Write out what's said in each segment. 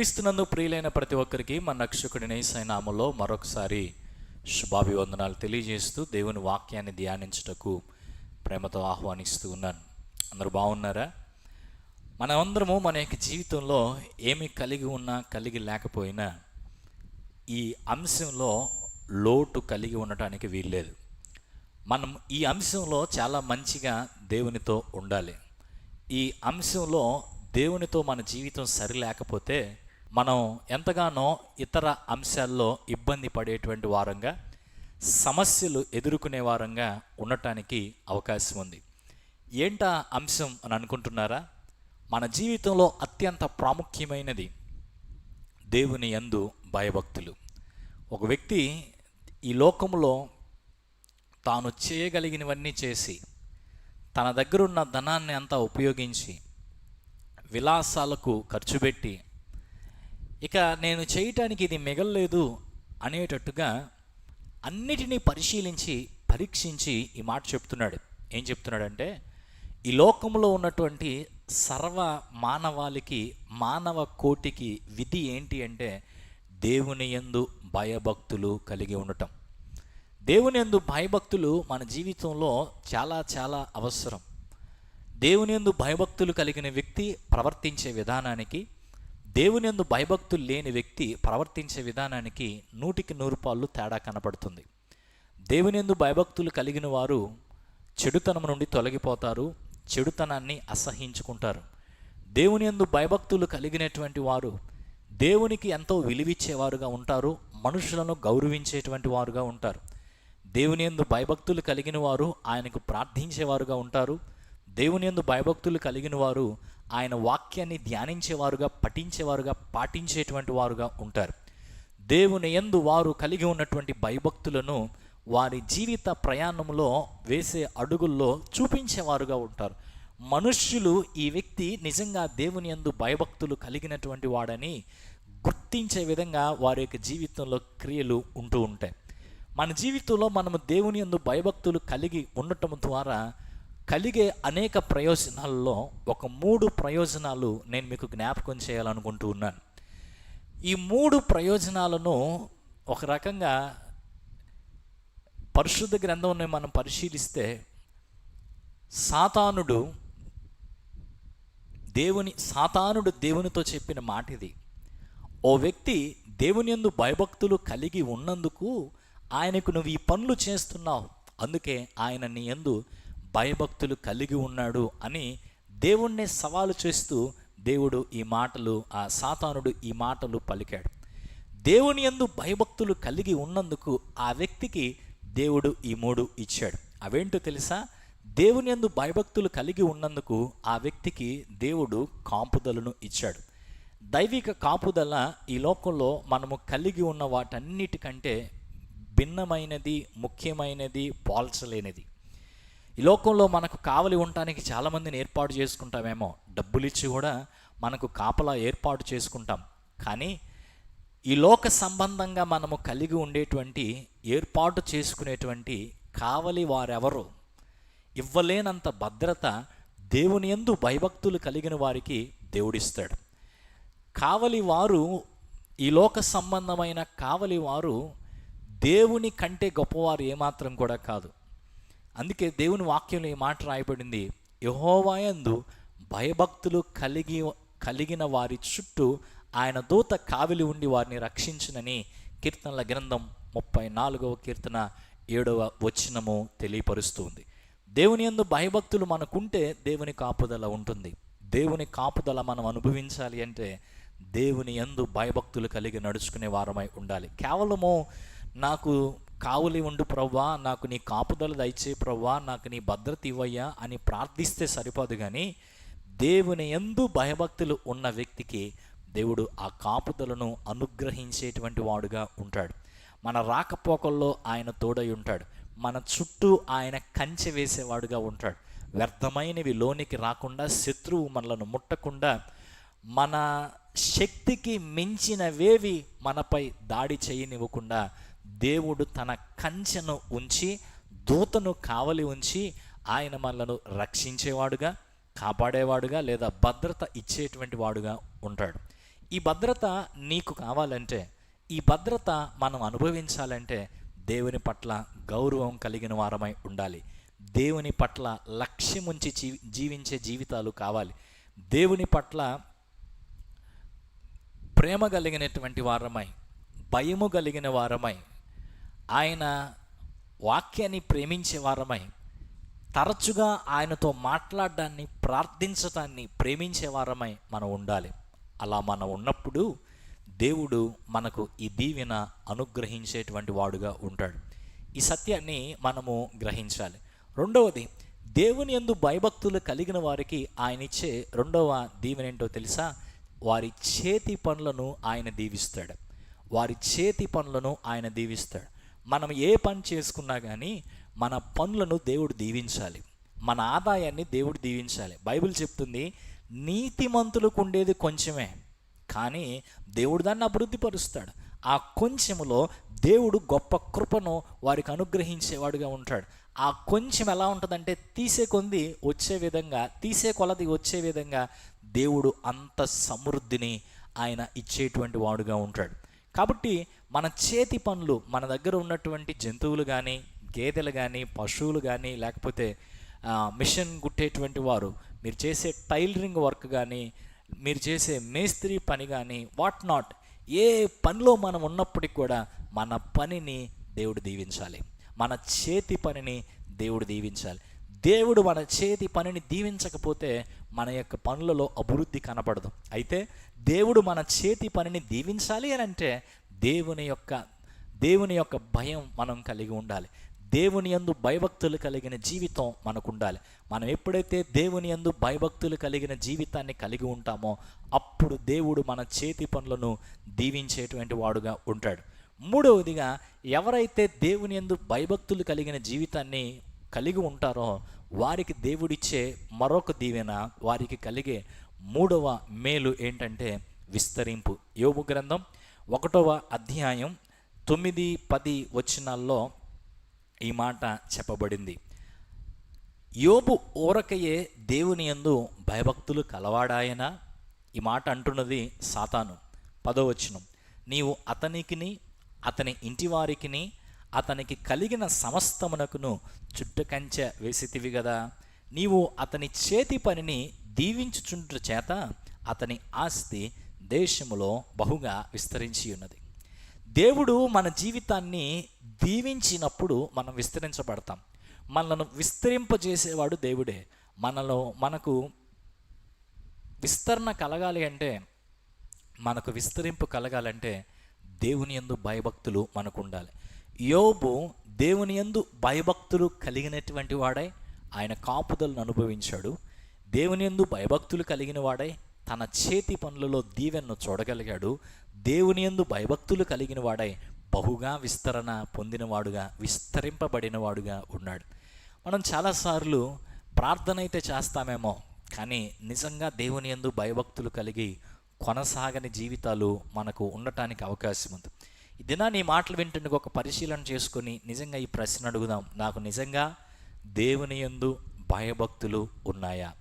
క్రీస్తునందు ప్రియులైన ప్రతి ఒక్కరికి మన రక్షకుడిని నామలో మరొకసారి శుభాభివందనాలు తెలియజేస్తూ దేవుని వాక్యాన్ని ధ్యానించుటకు ప్రేమతో ఆహ్వానిస్తూ ఉన్నాను. అందరూ బాగున్నారా? మనమందరము మన యొక్క జీవితంలో ఏమి కలిగి ఉన్నా కలిగి లేకపోయినా ఈ అంశంలో లోటు కలిగి ఉండటానికి వీల్లేదు. మనం ఈ అంశంలో చాలా మంచిగా దేవునితో ఉండాలి. ఈ అంశంలో దేవునితో మన జీవితం సరిలేకపోతే మనం ఎంతగానో ఇతర అంశాల్లో ఇబ్బంది పడేటువంటి వారంగా సమస్యలు ఎదుర్కొనే వారంగా ఉండటానికి అవకాశం ఉంది. ఏంటా అంశం అని అనుకుంటున్నారా? మన జీవితంలో అత్యంత ప్రాముఖ్యమైనది దేవుని యందు భయభక్తులు. ఒక వ్యక్తి ఈ లోకంలో తాను చేయగలిగినవన్నీ చేసి తన దగ్గరున్న ధనాన్ని అంతా ఉపయోగించి విలాసాలకు ఖర్చు పెట్టి ఇక నేను చేయటానికి ఇది మిగలలేదు అనేటట్టుగా అన్నిటినీ పరిశీలించి పరీక్షించి ఈ మాట చెప్తున్నాడు. ఏం చెప్తున్నాడంటే ఈ లోకంలో ఉన్నటువంటి సర్వ మానవాళికి మానవ కోటికి విధి ఏంటి అంటే దేవుని యందు భయభక్తులు కలిగి ఉండటం. దేవుని యందు భయభక్తులు మన జీవితంలో చాలా చాలా అవసరం. దేవుని ఎందు భయభక్తులు కలిగిన వ్యక్తి ప్రవర్తించే విధానానికి దేవుని యందు భయభక్తులు లేని వ్యక్తి ప్రవర్తించే విధానానికి నూటికి నూరు పాళ్ళు తేడా కనపడుతుంది. దేవుని ఎందు భయభక్తులు కలిగిన వారు చెడుతనం నుండి తొలగిపోతారు చెడుతనాన్ని అసహించుకుంటారు. దేవుని ఎందు భయభక్తులు కలిగినటువంటి వారు దేవునికి ఎంతో విలువిచ్చేవారుగా ఉంటారు మనుషులను గౌరవించేటువంటి వారుగా ఉంటారు. దేవుని యందు భయభక్తులు కలిగిన వారు ఆయనకు ప్రార్థించేవారుగా ఉంటారు. దేవుని యందు భయభక్తులు కలిగిన వారు ఆయన వాక్యాన్ని ధ్యానించేవారుగా పఠించేవారుగా పాటించేటువంటి వారుగా ఉంటారు. దేవుని యందు వారు కలిగి ఉన్నటువంటి భయభక్తులను వారి జీవిత ప్రయాణంలో వేసే అడుగుల్లో చూపించేవారుగా ఉంటారు. మనుష్యులు ఈ వ్యక్తి నిజంగా దేవుని యందు భయభక్తులు కలిగినటువంటి వాడని గుర్తించే విధంగా వారి యొక్క జీవితంలో క్రియలు ఉంటూ ఉంటాయి. మన జీవితంలో మనము దేవుని యందు భయభక్తులు కలిగి ఉండటం ద్వారా కలిగే అనేక ప్రయోజనాల్లో ఒక మూడు ప్రయోజనాలు నేను మీకు జ్ఞాపకం చేయాలనుకుంటూ ఉన్నాను. ఈ మూడు ప్రయోజనాలను ఒక రకంగా పరిశుద్ధ గ్రంథంని మనం పరిశీలిస్తే సాతానుడు దేవుని సాతానుడు దేవునితో చెప్పిన మాట ఇది ఓ వ్యక్తి దేవుని యందు భయభక్తులు కలిగి ఉన్నందుకు ఆయనకు నువ్వు ఈ పనులు చేస్తున్నావు. అందుకే ఆయన నీ యందు భయభక్తులు కలిగి ఉన్నాడు అని దేవుణ్ణి సవాలు చేస్తూ దేవుడు ఈ మాటలు ఆ సాతానుడు ఈ మాటలు పలికాడు. దేవుని యందు భయభక్తులు కలిగి ఉన్నందుకు ఆ వ్యక్తికి దేవుడు ఈ మూడు ఇచ్చాడు. అవేంటో తెలుసా? దేవుని యందు భయభక్తులు కలిగి ఉన్నందుకు ఆ వ్యక్తికి దేవుడు కాపుదలను ఇచ్చాడు. దైవిక కాపుదల ఈ లోకంలో మనము కలిగి ఉన్న వాటన్నిటికంటే భిన్నమైనది ముఖ్యమైనది పోల్చలేనిది. ఈ లోకంలో మనకు కావలి ఉండటానికి చాలామందిని ఏర్పాటు చేసుకుంటామేమో. డబ్బులిచ్చి కూడా మనకు కాపలా ఏర్పాటు చేసుకుంటాం. కానీ ఈ లోక సంబంధంగా మనము కలిగి ఉండేటువంటి ఏర్పాటు చేసుకునేటువంటి కావలి వారెవరు? ఇవ్వలేనంత భద్రత దేవుని ఎందు భయభక్తులు కలిగిన వారికి దేవుడిస్తాడు. కావలి వారు ఈ లోక సంబంధమైన కావలి వారు దేవుని కంటే గొప్పవారు ఏమాత్రం కూడా కాదు. అందుకే దేవుని వాక్యంలో ఈ మాట రాయబడింది. యహోవాయందు భయభక్తులు కలిగి కలిగిన వారి చుట్టూ ఆయన దూత కావిలి ఉండి వారిని రక్షించునని కీర్తనల గ్రంథం ముప్పై నాలుగవ కీర్తన ఏడవ వచనము తెలియపరుస్తుంది. దేవుని యందు భయభక్తులు మనకుంటే దేవుని కాపుదల ఉంటుంది. దేవుని కాపుదల మనం అనుభవించాలి అంటే దేవుని యందు భయభక్తులు కలిగి నడుచుకునే వారమై ఉండాలి. కేవలము నాకు కావులి ఉండు ప్రవ్వా నాకు నీ కాపుదల దయచే ప్రవ్వా నాకు నీ భద్రత ఇవ్వయ్యా అని ప్రార్థిస్తే సరిపోదు కానీ దేవుని ఎందు భయభక్తులు ఉన్న వ్యక్తికి దేవుడు ఆ కాపుదలను అనుగ్రహించేటువంటి వాడుగా ఉంటాడు. మన రాకపోకల్లో ఆయన తోడై ఉంటాడు. మన చుట్టూ ఆయన కంచె వేసేవాడుగా ఉంటాడు. వ్యర్థమైనవి లోనికి రాకుండా శత్రువు మనలను ముట్టకుండా మన శక్తికి మించినవేవి మనపై దాడి చేయనివ్వకుండా దేవుడు తన కంచెను ఉంచి దూతను కావలి ఉంచి ఆయన మనలను రక్షించేవాడుగా కాపాడేవాడుగా లేదా భద్రత ఇచ్చేటువంటి వాడుగా ఉంటాడు. ఈ భద్రత నీకు కావాలంటే ఈ భద్రత మనం అనుభవించాలంటే దేవుని పట్ల గౌరవం కలిగిన వారమై ఉండాలి. దేవుని పట్ల లక్ష్యముంచి జీ జీవించే జీవితాలు కావాలి. దేవుని పట్ల ప్రేమ కలిగినటువంటి వారమై భయము కలిగిన వారమై ఆయన వాక్యాన్ని ప్రేమించే వారమై తరచుగా ఆయనతో మాట్లాడడాన్ని ప్రార్థించటాన్ని ప్రేమించే వారమై మనం ఉండాలి. అలా మనం ఉన్నప్పుడు దేవుడు మనకు ఈ దీవెన అనుగ్రహించేటువంటి వాడుగా ఉంటాడు. ఈ సత్యాన్ని మనము గ్రహించాలి. రెండవది దేవుని యందు భయభక్తులు కలిగిన వారికి ఆయన ఇచ్చే రెండవ దీవెన ఏంటో తెలుసా? వారి చేతి పనులను ఆయన దీవిస్తాడు. వారి చేతి పనులను ఆయన దీవిస్తాడు. మనం ఏ పని చేసుకున్నా కానీ మన పనులను దేవుడు దీవించాలి. మన ఆదాయాన్ని దేవుడు దీవించాలి. బైబిల్ చెప్తుంది నీతిమంతులకు ఉండేది కొంచెమే కానీ దేవుడు దాన్ని అభివృద్ధిపరుస్తాడు. ఆ కొంచెములో దేవుడు గొప్ప కృపను వారికి అనుగ్రహించేవాడుగా ఉంటాడు. ఆ కొంచెం ఎలా ఉంటుందంటే తీసే కొంది వచ్చే విధంగా తీసే కొలది వచ్చే విధంగా దేవుడు అంత సమృద్ధిని ఆయన ఇచ్చేటువంటి వాడుగా ఉంటాడు. కాబట్టి మన చేతి పనులు మన దగ్గర ఉన్నటువంటి జంతువులు కానీ గేదెలు కానీ పశువులు కానీ లేకపోతే మిషన్ గుట్టేటువంటి వారు మీరు చేసే టైలరింగ్ వర్క్ కానీ మీరు చేసే మేస్త్రి పని కానీ వాట్ నాట్ ఏ పనిలో మనం ఉన్నప్పటికి కూడా మన పనిని దేవుడు దీవించాలి. మన చేతి పనిని దేవుడు దీవించాలి. దేవుడు మన చేతి పనిని దీవించకపోతే మన యొక్క పనులలో అభివృద్ధి కనపడదు. అయితే దేవుడు మన చేతి పనిని దీవించాలి అని అంటే దేవుని యొక్క దేవుని యొక్క భయం మనం కలిగి ఉండాలి. దేవుని యందు భయభక్తులు కలిగిన జీవితం మనకు ఉండాలి మనం ఎప్పుడైతే దేవుని యందు భయభక్తులు కలిగిన జీవితాన్ని కలిగి ఉంటామో అప్పుడు దేవుడు మన చేతి పనులను దీవించేటువంటి వాడుగా ఉంటాడు. మూడవదిగా ఎవరైతే దేవుని యందు భయభక్తులు కలిగిన జీవితాన్ని కలిగి ఉంటారో వారికి దేవుడిచ్చే మరొక దీవెన వారికి కలిగే మూడవ మేలు ఏంటంటే విస్తరింపు. యోగు గ్రంథం ఒకటవ అధ్యాయం తొమ్మిది పది వచనాల్లో ఈ మాట చెప్పబడింది. యోబు ఊరకయే దేవుని యందు భయభక్తులు కలవాడాయన? ఈ మాట అంటున్నది సాతాను. పదవచనం నీవు అతనికిని అతని ఇంటి వారికిని అతనికి కలిగిన సమస్తమునకును చుట్టుకంచె వేసితివి కదా నీవు అతని చేతి పనిని దీవించుచుండ్ర చేత అతని ఆస్తి దేశములో బహుగా విస్తరించి ఉన్నది. దేవుడు మన జీవితాన్ని దీవించినప్పుడు మనం విస్తరించబడతాం. మనలను విస్తరింపజేసేవాడు దేవుడే. మనలో మనకు విస్తరణ కలగాలి అంటే మనకు విస్తరింపు కలగాలంటే దేవుని యందు భయభక్తులు మనకు ఉండాలి యోబు దేవుని యందు భయభక్తులు కలిగినటువంటి వాడై ఆయన కాపుదలను అనుభవించాడు. దేవుని యందు భయభక్తులు కలిగిన వాడై తన చేతి పనులలో దీవెన్ను చూడగలిగాడు. దేవుని యందు భయభక్తులు కలిగిన వాడై బహుగా విస్తరణ పొందినవాడుగా విస్తరింపబడినవాడుగా ఉన్నాడు. మనం చాలాసార్లు ప్రార్థన అయితే చేస్తామేమో కానీ నిజంగా దేవుని యందు భయభక్తులు కలిగి కొనసాగని జీవితాలు మనకు ఉండటానికి అవకాశం ఉంది ఈ దినాన్ని ఈ మాటలు వింటుండగా ఒక పరిశీలన చేసుకొని నిజంగా ఈ ప్రశ్న అడుగుదాం. నాకు నిజంగా దేవుని యందు భయభక్తులు ఉన్నాయా?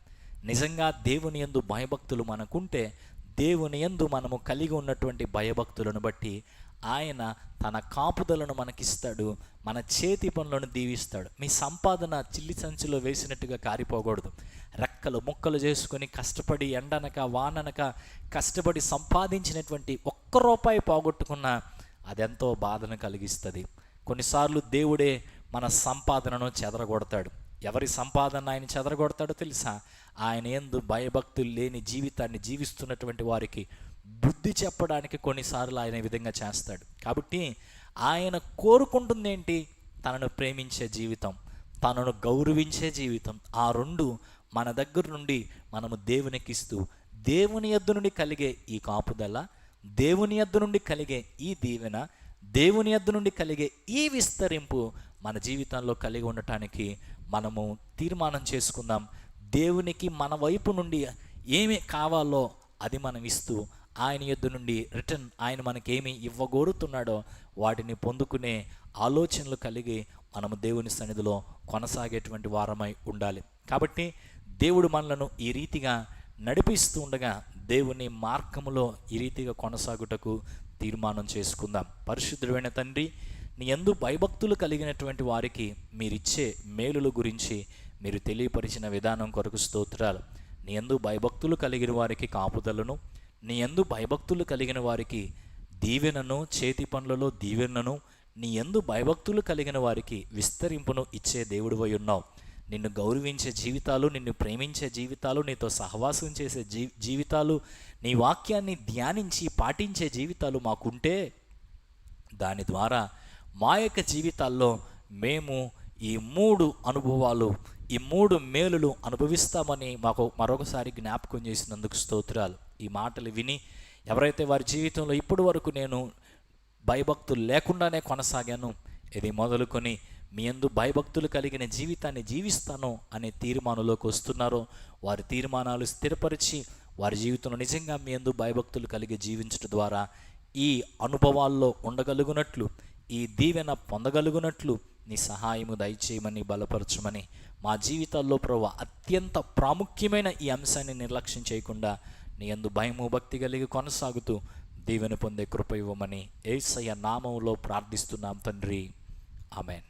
నిజంగా దేవుని యందు భయభక్తులు మనకుంటే దేవుని యందు మనము కలిగి ఉన్నటువంటి భయభక్తులను బట్టి ఆయన తన కాపుదలను మనకిస్తాడు మన చేతి పనులను దీవిస్తాడు. మీ సంపాదన చిల్లి సంచిలో వేసినట్టుగా కారిపోకూడదు. రెక్కలు ముక్కలు చేసుకొని కష్టపడి ఎండనక వాననక కష్టపడి సంపాదించినటువంటి ఒక్క రూపాయి పోగొట్టుకున్నా అదెంతో బాధను కలిగిస్తుంది. కొన్నిసార్లు దేవుడే మన సంపాదనను చెదరగొడతాడు. ఎవరి సంపాదన ఆయన చెదరగొడతాడో తెలుసా? ఆయన ఎందు భయభక్తులు లేని జీవితాన్ని జీవిస్తున్నటువంటి వారికి బుద్ధి చెప్పడానికి కొన్నిసార్లు ఆయన విధంగా చేస్తాడు. కాబట్టి ఆయన కోరుకుంటుంది ఏంటి తనను ప్రేమించే జీవితం తనను గౌరవించే జీవితం. ఆ రెండు మన దగ్గర నుండి మనము దేవునికి ఇస్తూ దేవుని ఎద్దు నుండి కలిగే ఈ కాపుదల దేవుని యొద్ద నుండి కలిగే ఈ దీవెన దేవుని యొద్ద నుండి కలిగే ఈ విస్తరింపు మన జీవితంలో కలిగి ఉండటానికి మనము తీర్మానం చేసుకుందాం. దేవునికి మన వైపు నుండి ఏమి కావాలో అది మనం ఇస్తూ ఆయన యొద్ద నుండి రిటర్న్ ఆయన మనకేమి ఇవ్వగోరుతున్నాడో వాటిని పొందుకునే ఆలోచనలు కలిగి మనము దేవుని సన్నిధిలో కొనసాగేటువంటి వారమై ఉండాలి. కాబట్టి దేవుడు మనలను ఈ రీతిగా నడిపిస్తూ ఉండగా దేవుని మార్గములో ఈ రీతిగా కొనసాగుటకు తీర్మానం చేసుకుందాం. పరిశుద్ధుడైన తండ్రి నీ ఎందు భయభక్తులు కలిగినటువంటి వారికి మీరిచ్చే మేలుల గురించి మీరు తెలియపరిచిన విధానం కొరకు స్తోత్రాలు. నీ ఎందు భయభక్తులు కలిగిన వారికి కాపుదలను నీ ఎందు భయభక్తులు కలిగిన వారికి దీవెనను చేతి పనులలో దీవెనను నీ ఎందు భయభక్తులు కలిగిన వారికి విస్తరింపును ఇచ్చే దేవుడివై ఉన్నావు. నిన్ను గౌరవించే జీవితాలు నిన్ను ప్రేమించే జీవితాలు నీతో సహవాసం చేసే జీ జీవితాలు నీ వాక్యాన్ని ధ్యానించి పాటించే జీవితాలు మాకుంటే దాని ద్వారా మా యొక్క జీవితాల్లో మేము ఈ మూడు అనుభవాలు ఈ మూడు మేలులు అనుభవిస్తామని మాకు మరొకసారి జ్ఞాపకం చేసినందుకు స్తోత్రాలు. ఈ మాటలు విని ఎవరైతే వారి జీవితంలో ఇప్పటి వరకు నేను భయభక్తులు లేకుండానే కొనసాగాను ఇది మొదలుకొని మీ ఎందు భయభక్తులు కలిగిన జీవితాన్ని జీవిస్తాను అనే తీర్మానంలోకి వస్తున్నారో వారి తీర్మానాలు స్థిరపరిచి వారి జీవితంలో నిజంగా మీ ఎందు భయభక్తులు కలిగి జీవించడం ద్వారా ఈ అనుభవాల్లో ఉండగలుగునట్లు ఈ దీవెన పొందగలుగునట్లు నీ సహాయము దయచేయమని బలపరచమని మా జీవితాల్లో ప్రభు అత్యంత ప్రాముఖ్యమైన ఈ అంశాన్ని నిర్లక్ష్యం చేయకుండా నీ ఎందు భయము భక్తి కలిగి కొనసాగుతూ దీవెన పొందే కృప ఇవ్వమని ఏసయ్య నామంలో ప్రార్థిస్తున్నాం తండ్రి. ఆమెన్.